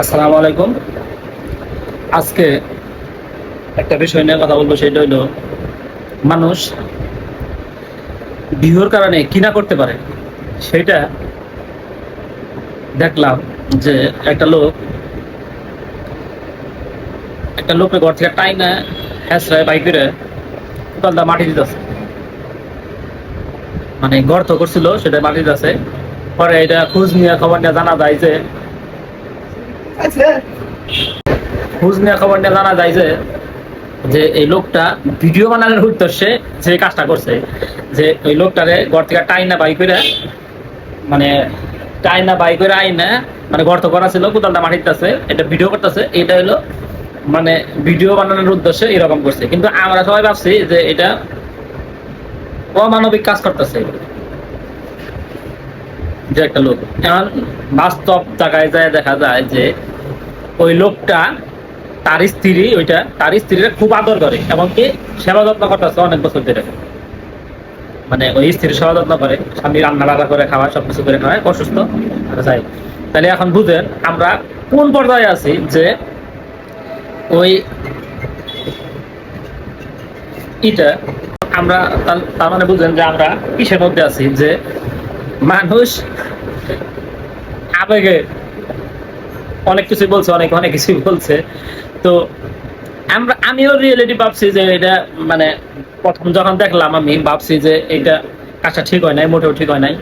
আসসালামু আলাইকুম। আজকে একটা বিষয় নিয়ে কথা বলব, সেটা হইল মানুষ ভিউর কারণে কিনা করতে পারে। সেটা দেখলাম যে একটা লোক, একটা লোকের ঘর থেকে টাইনা হ্যাসরায় বাইকের কোদালটা মাটি দিতেছে মানে গর্ত করছিল সেটা মাটি দিতেছে পরে এটা খোঁজ নিয়ে খবর নিয়ে জানা যায় যে খবর নিয়ে জানা যায় যে যে এই লোকটা ভিডিও বানানোর উদ্দেশ্যে যে কাজটা করছে, যে ওই লোকটারে ঘর থেকে টাইনা বাই করে মানে টাইনা বাই করে মানে গর্ত করা ছিল কোদালটা মাটিতে আছে এটা ভিডিও করতেছে, এটা হলো মানে ভিডিও বানানোর উদ্দেশ্যে এরকম করছে। কিন্তু আমরা সবাই ভাবছি যে এটা অমানবিক কাজ করতেছে। যে একটা লোক। এখন বাস্তব জায়গায় যায় দেখা যায় যে ওই লোকটা তার স্ত্রী, ওইটা তার স্ত্রীরা খুব আদর করে এবং কি সেবা যত্ন করতেছে অনেক বছর ধরে। মানে ওই স্ত্রীর সেবা যত্ন করে, স্বামী রান্না বান্না করে খাওয়া, সবকিছু করে খাওয়ায় অসুস্থ। যাই তাহলে এখন বুঝেন আমরা কোন পর্যায়ে আছি যে ওই এটা আমরা তার- মানে বুঝেন যে আমরা কিসের মধ্যে আছি যে মানুষ আবেগে অনেক কিছু বলছে, অনেক অনেক কিছু বলছে। তো আমরা, আমিও রিয়েলিটি ভাবছি যে এটা মানে প্রথম যখন দেখলাম আমি, ভাবছি যে এটা কাজটা ঠিক হয় নাই, মোটেও ঠিক হয় নাই।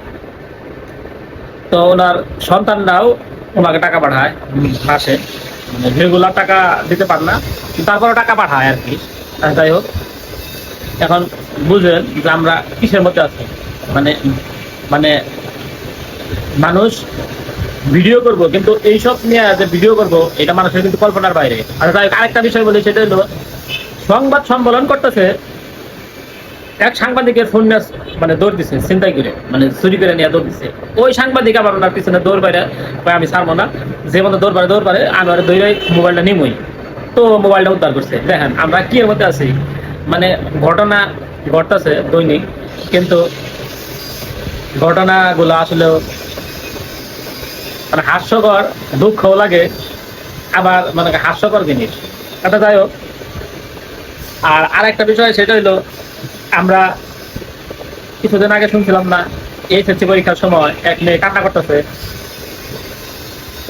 তো ওনার সন্তানরাও ওনাকে টাকা পাঠায় মাসে। মানে রেগুলার টাকা দিতে পার না তারপরে টাকা পাঠায় আর কি। যাই হোক, এখন বুঝলেন যে আমরা কিসের মধ্যে আছি? মানে মানে মানুষ ভিডিও করব, কিন্তু এইসব নিয়ে যে ভিডিও করব, এটা মানুষের কিন্তু কল্পনার বাইরে। তাই আরেকটা বিষয় বলি, সেটা হলো, সংবাদ সম্মেলন করতেছে, এক সাংবাদিকের ফোন মানে দৌড় দিছে চিন্তাই করে মানে চুরি করে নিয়ে দৌড় দিছে। ওই সাংবাদিক আবার ওনার পিছনে দৌড় বাইরে আমি ছাড়বো না। যে মতো দৌড় পারে দৌড় পারে আমি আর দৌড়াই মোবাইলটা নিমই। তো মোবাইলটা উদ্ধার করছে। দেখেন, আমরা কি এর মধ্যে আছি? মানে ঘটনা ঘটতেছে দৈনিক, কিন্তু ঘটনাগুলো আসলে মানে হাস্যকর, দুঃখও লাগে, আবার মানে হাস্যকর জিনিস। এটা যাই হোক। আর আরেকটা বিষয়, সেটা হইল, আমরা কিছুদিন আগে শুনছিলাম না, এইচএসসি পরীক্ষার সময় এক মেয়ে কান্না করতেছে।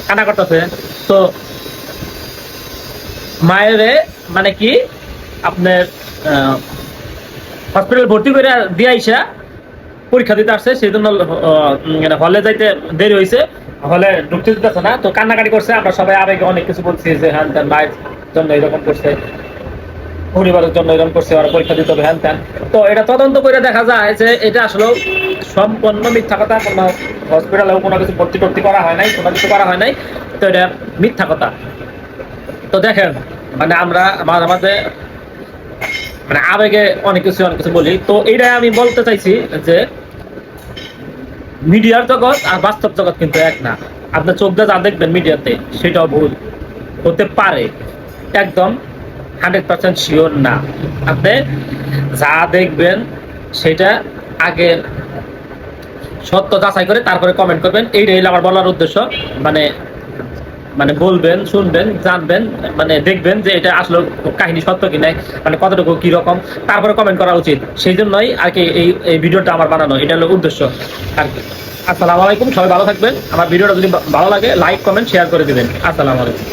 কান্না করতেছে। তো মায়েরে মানে কি, আপনার হসপিটাল ভর্তি করে দিয়ে আইসা পরীক্ষা দিতে আসছে সেই জন্য হলে যাইতে দেরি হয়েছে হলে ঢুকতে দিতেছে না? তো কান্নাকাটি করছে, আমরা সবাই আবেগে অনেক কিছু বলছি যে, হ্যান ত্যান মায়ের জন্য এরকম করছে, পরিবারের জন্য এরকম করছে, ওরা পরীক্ষা দিতে হবে, হ্যান ত্যান। তো এটা তদন্ত করে দেখা যায় যে, এটা আসলে সম্পন্ন মিথ্যা কথা, কোনো হসপিটালেও কোনো কিছু ভর্তি টর্তি করা হয় নাই, কোনো কিছু করা হয় নাই, তো এটা মিথ্যা কথা। তো দেখেন মানে আমরা মাঝে মাঝে মানে আবেগে অনেক কিছু অনেক কিছু বলি। তো এইটাই আমি বলতে চাইছি যে মিডিয়ার জগৎ আর বাস্তব জগৎ কিন্তু এক না। আপনার চোখ যা দেখবেন মিডিয়াতে, সেটাও ভুল। হতে পারে, একদম হান্ড্রেড পার্সেন্ট শিওর না। আপনি যা দেখবেন, সেটা আগের সত্য যাচাই করে তারপরে কমেন্ট করবেন। এইটাই আমার বলার উদ্দেশ্য। মানে মানে বলবেন, শুনবেন, জানবেন মানে দেখবেন যে এটা আসলে কাহিনী সত্য কি নাই মানে কতটুকু কি রকম, তারপরে কমেন্ট করা উচিত। সেই জন্যই আর কি এই এই ভিডিওটা আমার বানানো, এটা হলো উদ্দেশ্য। আর কি। আসসালামু আলাইকুম, সবাই ভালো থাকবেন। আমার ভিডিওটা যদি ভালো লাগে লাইক কমেন্ট শেয়ার করে দেবেন। আসসালামু আলাইকুম।